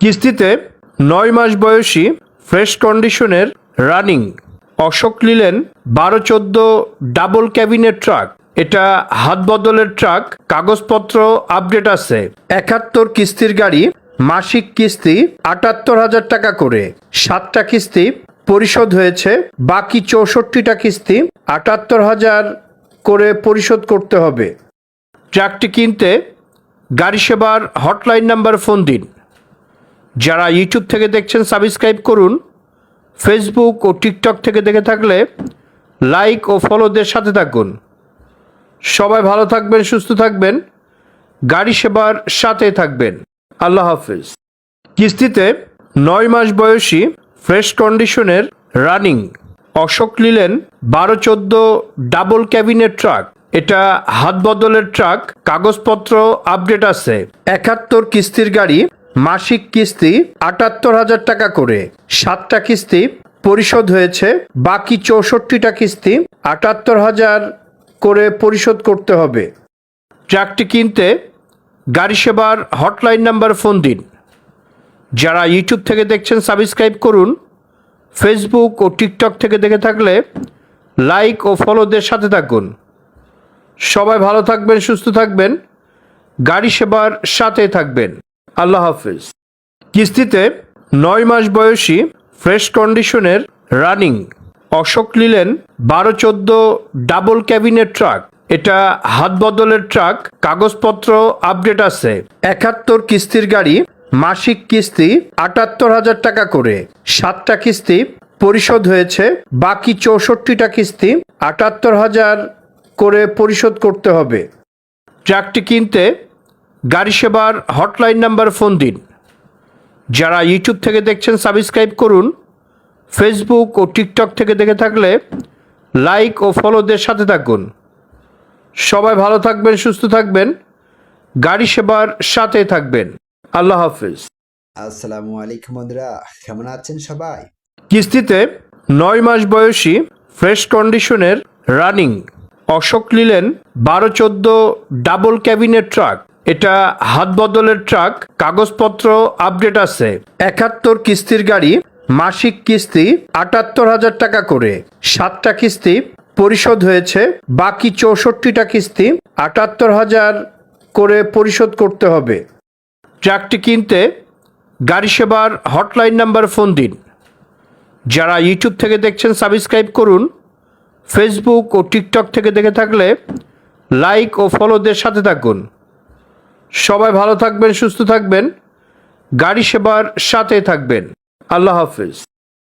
কিস্তিতে নয় মাস বয়সী ফ্রেশ কন্ডিশনের রানিং। অশোক নিলেন বারো চোদ্দ ডাবল ক্যাবিনের ট্রাক। এটা হাত বদলের ট্রাক, কাগজপত্র আপডেট আছে। একাত্তর কিস্তির গাড়ি, মাসিক কিস্তি আটাত্তর হাজার টাকা করে। সাতটা কিস্তি পরিশোধ হয়েছে, বাকি চৌষট্টিটা কিস্তি আটাত্তর হাজার করে পরিশোধ করতে হবে। ট্রাকটি কিনতে গাড়ি সেবার হটলাইন নাম্বার ফোন দিন। যারা ইউটিউব থেকে দেখছেন সাবস্ক্রাইব করুন। ফেসবুক ও টিকটক থেকে দেখে থাকলে লাইক ও ফলোদের সাথে থাকুন। সবাই ভালো থাকবেন, সুস্থ থাকবেন। গাড়ি সেবার সাথে থাকবেন। আল্লাহ হাফিজ। কিস্তিতে নয় মাস বয়সী ফ্রেশ কন্ডিশনের রানিং অশোক লিলেন বারো চোদ্দ ডাবল ক্যাবিনের ট্রাক এটা হাত বদলের ট্রাক কাগজপত্র আপডেট আছে। একাত্তর কিস্তির গাড়ি মাসিক কিস্তি আটাত্তর হাজার টাকা করে। সাতটা কিস্তি পরিশোধ হয়েছে। বাকি চৌষট্টিটা কিস্তি আটাত্তর হাজার করে পরিশোধ করতে হবে। ট্রাকটি কিনতে গাড়ি সেবার হটলাইন নাম্বার ফোন দিন। যারা ইউটিউব থেকে দেখছেন, সাবস্ক্রাইব করুন। ফেসবুক ও টিকটক থেকে দেখে থাকলে লাইক ও ফলোদের সাথে থাকুন। সবাই ভালো থাকবেন, সুস্থ থাকবেন। গাড়ি সেবার সাথে থাকবেন। আল্লাহ হাফিজ। কিস্তিতে নয় মাস বয়সী ফ্রেশ কন্ডিশনের রানিং। অশোক লিলেন বারো চোদ্দ ডাবল ক্যাবিনের ট্রাক। এটা হাত বদলের ট্রাক, কাগজপত্র আপডেট আছে। একাত্তর কিস্তির গাড়ি, মাসিক কিস্তি আটাত্তর হাজার টাকা করে। সাতটা কিস্তি পরিশোধ হয়েছে, বাকি চৌষট্টিটা কিস্তি আটাত্তর হাজার করে পরিশোধ করতে হবে। ট্রাকটি কিনতে গাড়ি সেবার হটলাইন নাম্বার ফোন দিন। যারা ইউটিউব থেকে দেখছেন সাবস্ক্রাইব করুন। ফেসবুক ও টিকটক থেকে দেখে থাকলে লাইক ও ফলোদের সাথে থাকুন। সবাই ভালো থাকবেন সুস্থ থাকবেন। গাড়ি সেবার সাথে থাকবেন। আল্লাহ হাফিজ। আসসালামু আলাইকুম বন্ধুরা কেমন আছেন সবাই? কিস্তিতে নয় মাস বয়সী ফ্রেশ কন্ডিশনের রানিং। অশোক লিলেন বারো চোদ্দ ডাবল ক্যাবিনের ট্রাক। এটা হাত বদলের ট্রাক, কাগজপত্র আপডেট আছে। একাত্তর কিস্তির গাড়ি, মাসিক কিস্তি আটাত্তর হাজার টাকা করে। সাতটা কিস্তি পরিশোধ হয়েছে, বাকি চৌষট্টিটা কিস্তি আটাত্তর হাজার করে পরিশোধ করতে হবে। ট্রাকটি কিনতে গাড়ি সেবার হটলাইন নাম্বার ফোন দিন। যারা ইউটিউব থেকে দেখছেন, সাবস্ক্রাইব করুন। ফেসবুক ও টিকটক থেকে দেখে থাকলে লাইক ও ফলোদের সাথে থাকুন। সবাই ভালো থাকবেন সুস্থ থাকবেন। গাড়ি সেবার সাথে থাকবেন। আল্লাহ হাফিজ।